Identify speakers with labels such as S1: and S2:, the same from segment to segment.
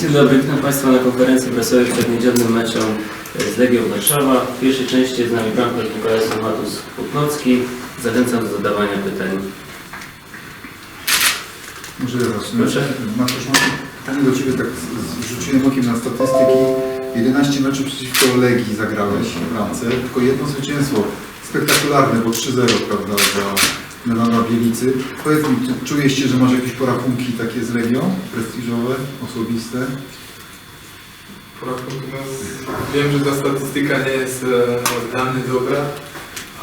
S1: Dzień dobry, witam Państwa na konferencji prasowej przed niedzielnym meczem z Legią Warszawa. W pierwszej części jest z nami bramkarz Nikolas Matus Kupnocki. Zachęcam do zadawania pytań.
S2: Może ja zacznę.
S1: Proszę.
S2: Mateusz, mam pytanie do Ciebie, tak z- z- rzuciłem okiem na statystyki. 11 meczów przeciwko Legii zagrałeś w bramce, tylko jedno zwycięstwo. Spektakularne, bo 3-0, prawda, za Melana Bielicy. Powiedz mi, czy czujesz się, że masz jakieś porachunki takie z Legią? Prestiżowe, osobiste?
S3: Porachunku, no, wiem, że ta statystyka nie jest e, dany dobra,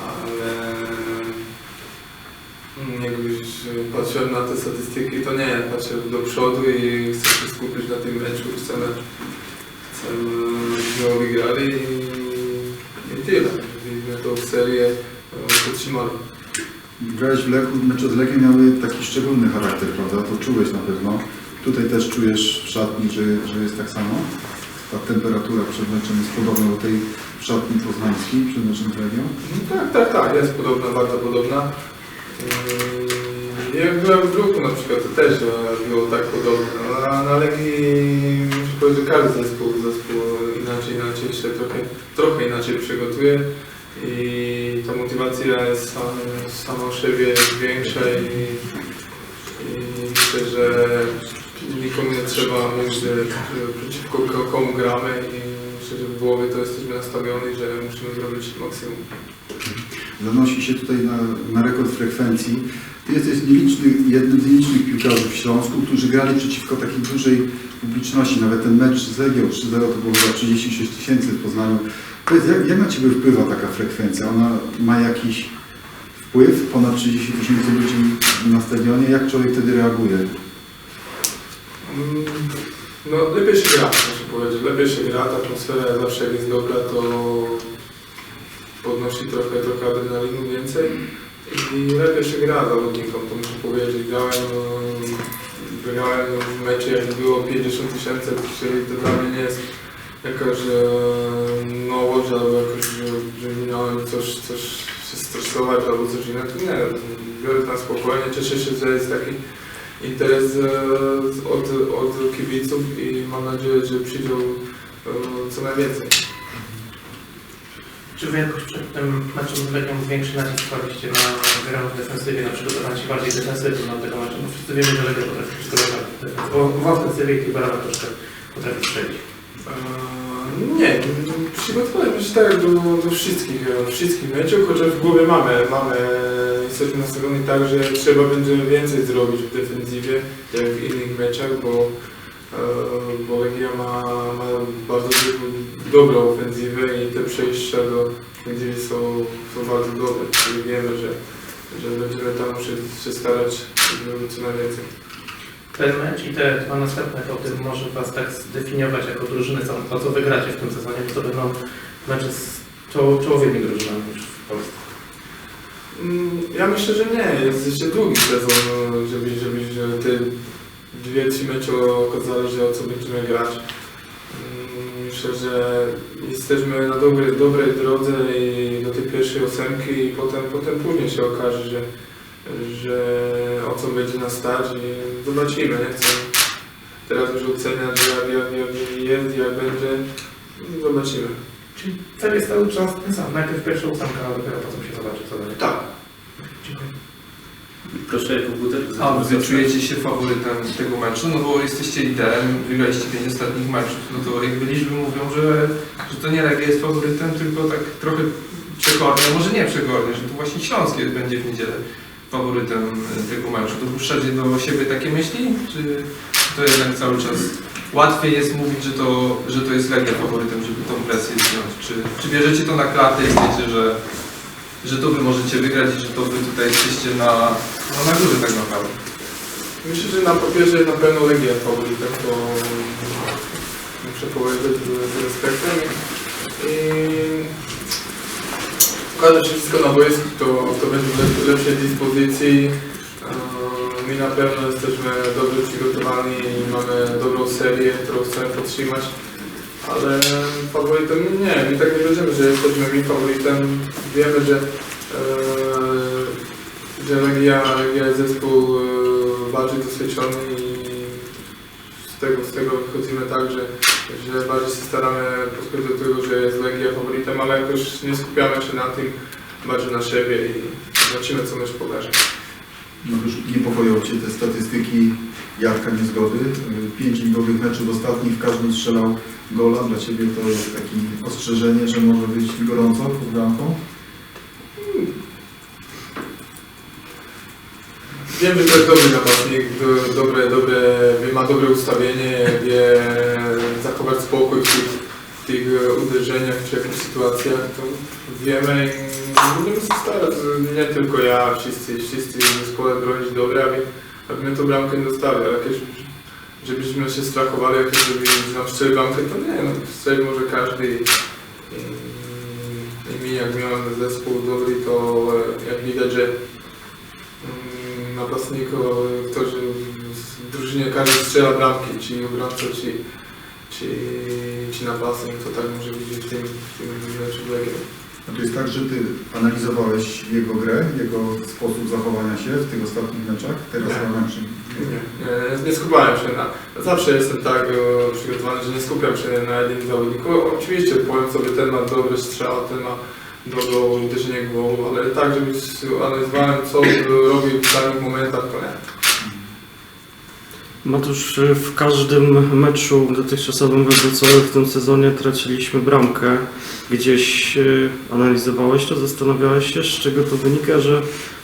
S3: ale mm, jak już patrzyłem na te statystyki, to nie, patrzę do przodu i chcę się skupić na tym meczu. Chcemy, chcemy żebyśmy wygrali i, i tyle. Żebyśmy tą serię e, utrzymali.
S2: Grałeś w Lechu, mecze z Legią miały taki szczególny charakter, prawda? To czułeś na pewno. Tutaj też czujesz w szatni, że, że jest tak samo? Ta temperatura przed meczem jest podobna do tej w szatni poznańskiej przed Legią?
S3: No Tak, tak, tak, jest podobna, bardzo podobna. Yy, Jak byłem w ruchu na przykład, to też było tak podobne. Na, na Legii muszę powiedzieć, że każdy zespół, zespół inaczej, inaczej się trochę, trochę inaczej przygotuje i ta motywacja jest sam, sama w siebie większa i, i myślę, że nikomu nie trzeba mówić, że, przeciwko ko- komu gramy i myślę, że w głowie to jesteśmy nastawioni, że musimy zrobić maksimum.
S2: Zanosi się tutaj na, na rekord frekwencji. Ty jesteś nieliczny, jednym z nielicznych piłkarzy w Śląsku, którzy grali przeciwko takiej dużej publiczności. Nawet ten mecz z Legią 3-0 to było za 36 tysięcy w Poznaniu. Powiedz, jak, jak na Ciebie wpływa taka frekwencja? Ona ma jakiś wpływ? Ponad 30 tysięcy ludzi na stadionie. Jak człowiek wtedy reaguje?
S3: Mm, No lepiej się gra, muszę powiedzieć. Lepiej się gra, ta atmosfera zawsze jest dobra, to podnosi trochę, trochę adrenalinu więcej i lepiej gra zawodnikom, to muszę powiedzieć. Grałem, grałem w mecie jak było 50 tysięcy, czyli to dla mnie nie jest jakaś e, nowość albo jakoś, że, że miałem coś, coś się stresować albo coś innego. Nie, biorę na spokojnie, cieszę się, że jest taki interes e, od, od kibiców i mam nadzieję, że przyjdą e, co najwięcej.
S4: Czy wy jakoś przed tym meczem z Legią większy nacisk kładliście na grę w defensywie, na przygotowanie się bardziej defensywnym do tego meczu? Bo wszyscy wiemy, że Legia potrafi przygotować defensywę, w ofensywie i Barawa troszkę potrafi strzelić.
S3: E, Nie, przygotowaliśmy się tak do, do wszystkich, e, wszystkich meczów, chociaż w głowie mamy, mamy, jesteśmy nastawieni tak, że trzeba będzie więcej zrobić w defensywie, jak w innych meczach, bo, bo Legia ma, ma bardzo dobrą- ofensywę i te przejścia do ofensywy są, są bardzo dobre, czyli wiemy, że, że będziemy tam się, się starać żeby co najwięcej.
S4: Ten mecz i te dwa następne to tym może Was tak zdefiniować jako drużynę, co, co wygracie w tym sezonie, bo to będą mecze z czoło, czołowymi drużynami już w Polsce.
S3: Mm, Ja myślę, że nie. Jest jeszcze długi sezon, żeby, żeby że te dwie, trzy mecze okazały, że o co będziemy grać. Mm, Myślę, że jesteśmy na dobrej, dobrej drodze i do tej pierwszej ósemki i potem, potem później się okaże, że, że o co będzie nas stać i zobaczymy. Nie chcę teraz już oceniać jak, jak, jak jest, jak będzie. Zobaczymy.
S4: Czyli cel jest cały czas ten sam. Najpierw pierwsza ósemka, a dopiero potem się zobaczy, co dalej.
S3: Tak.
S4: Dziękuję.
S1: Proszę, Jakub Buter.
S5: A wy czujecie się faworytem tego meczu, no bo jesteście liderem, wygraliście pięć ostatnich meczów, no to jakby liczby mówią, że, że to nie Legia jest faworytem, tylko tak trochę przekornie, może nie przekornie, że to właśnie Śląsk jest- będzie w niedzielę faworytem e, tego meczu. Dopuszczacie do siebie takie myśli, czy to jednak cały czas łatwiej jest mówić, że to, że to jest Legia faworytem, żeby tą presję zdjąć? Czy, czy bierzecie to na klatę i wiecie, że, że to wy możecie wygrać i że to wy tutaj jesteście na, no, na górze tak naprawdę?
S3: Myślę, że na papierze na pewno Legia faworytem, to muszę powiedzieć z respektem. I pokaże się wszystko na boisku, to, to będzie w lep- lepszej dyspozycji. Eee, My na pewno jesteśmy dobrze przygotowani i mamy dobrą serię, którą chcemy podtrzymać. Ale faworytem nie, my tak nie będziemy, że jesteśmy my faworytem. Wiemy, że eee, że Legia, Legia jest zespół e, bardziej doświadczony i z tego, z tego wychodzimy tak, że, że bardziej się staramy podchodzić do tego, że jest Legia faworytem, ale jakoś nie skupiamy się na tym, bardziej na siebie i zobaczymy co mecz pokaże.
S2: No już niepokoją Cię te statystyki Jarka Niezgody. Pięć ligowych meczów ostatnich, w każdym strzelał gola. Dla Ciebie to jest takie ostrzeżenie, że może być gorąco pod bramką?
S3: Wiem, że to jest dobry napastnik, do- dobre, dobre, ma dobre ustawienie, wie zachować spokój w tych, w tych uderzeniach czy jakichś sytuacjach, to wiemy i będziemy się starać, nie tylko ja, wszyscy, wszyscy w zespole bronić dobre, aby my tą bramkę nie dostali, ale jakieś, żebyśmy się strachowali, jakieś, żeby nam strzelił bramkę, to nie, no, strzeli może każdy i, i mi jak miałem zespół dobry, to e, jak widać, że Mm, napastnik, którzy w drużynie każdy strzela bramki, czy obrońca, czy, czy, czy napastnik, to tak może być w tym, w tym meczu.
S2: No to jest tak, że Ty analizowałeś jego grę, jego sposób zachowania się w tych ostatnich meczach? Teraz
S3: Nie.
S2: na meczu.
S3: Nie, nie, nie skupiałem się na... Zawsze jestem tak o, przygotowany, że nie skupiam się na jednym zawodniku. Oczywiście powiem sobie, ten ma dobry strzał, ten ma dobre uderzenie głową, ale tak, żeby analizowałem, co robił w danych momentach, to nie.
S6: Matusz, w każdym meczu dotychczasowym we Wrocławiu w tym sezonie traciliśmy bramkę. Gdzieś y, analizowałeś to, zastanawiałeś się, z czego to wynika, że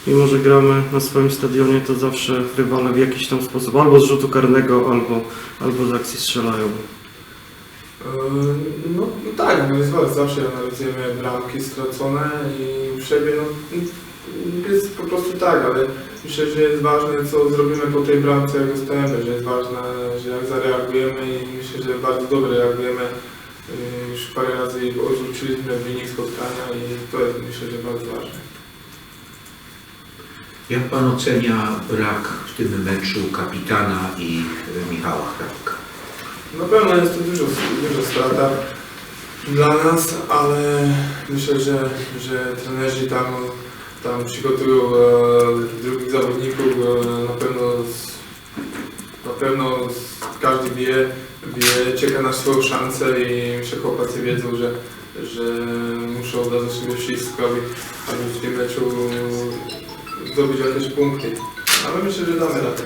S6: mimo, że gramy na swoim stadionie, to zawsze rywale w jakiś tam sposób albo z rzutu karnego, albo, albo z akcji strzelają.
S3: Yy, No, no tak, no zawsze analizujemy bramki stracone i w siebie no, jest po prostu tak, ale myślę, że jest ważne co zrobimy po tej bramce jak dostajemy, że jest ważne, że jak zareagujemy i myślę, że bardzo dobrze reagujemy. Yy, Już parę razy odrzuciliśmy wynik spotkania i to jest myślę, że bardzo ważne.
S7: Jak Pan ocenia brak w tym meczu kapitana i e, Michała Hrabka?
S3: Na pewno jest to dużo, dużo strata dla nas, ale myślę, że, że trenerzy tam, tam przygotują e, drugich zawodników. E, na pewno, z, na pewno z, każdy wie, wie, czeka na swoją szansę i myślę, chłopacy wiedzą, że, że muszą dać ze siebie wszystko, aby, aby w tym meczu zdobyć jakieś punkty. Ale myślę, że damy radę.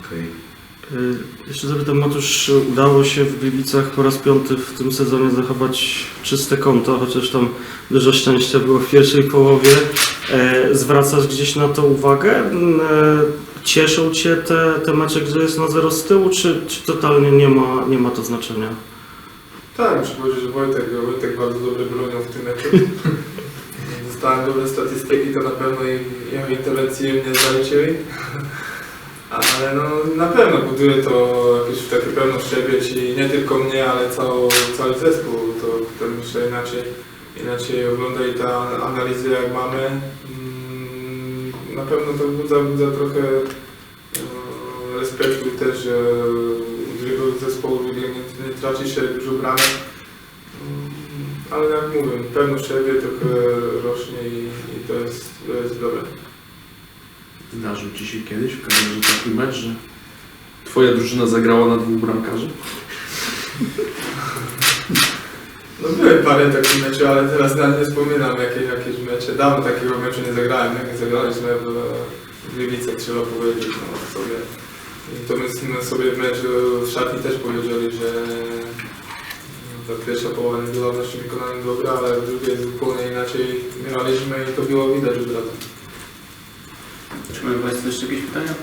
S7: Okej.
S6: Y, Jeszcze zapytam, Matusz, udało się w Gliwicach po raz piąty w tym sezonie zachować czyste konto, chociaż tam dużo szczęścia było w pierwszej połowie. E, Zwracasz gdzieś na to uwagę? Mm, e, Cieszą Cię te, te mecze, gdzie jest na zero z tyłu, czy, czy totalnie nie ma, nie ma to znaczenia?
S3: Tak, muszę powiedzieć, że Wojtek, Wojtek bardzo dobrze bronił w tym meczu. Dostałem dobre statystyki, to na pewno i jego interwencje mnie zaliczyli. Ale no, na pewno buduje to jakieś takie pewność siebie, nie tylko mnie, ale cały, cały zespół. To, to myślę inaczej, inaczej ogląda i ta analizy jak mamy. mm, Na pewno to budza, budza trochę e, respektu też e, drugiego zespołu, nie, nie, nie traci się dużo bramek. Mm, Ale jak mówię, pewność siebie trochę rośnie i, i to, jest, to jest dobre.
S8: Zdarzył Ci się kiedyś w karierze taki mecz, że Twoja drużyna zagrała na dwóch bramkarzy?
S3: No były parę takich meczów, ale teraz nie wspominam jakie, jakieś mecze. Dawno takiego meczu nie zagrałem, jak nie zagraliśmy w, w Gliwicach, trzeba powiedzieć no, sobie. I to my sobie w meczu w szatni też powiedzieli, że no, ta pierwsza połowa nie była w naszym wykonaniu dobra, ale w drugiej zupełnie inaczej graliśmy i to było widać od razu.
S1: Państwo jeszcze jakieś pytania?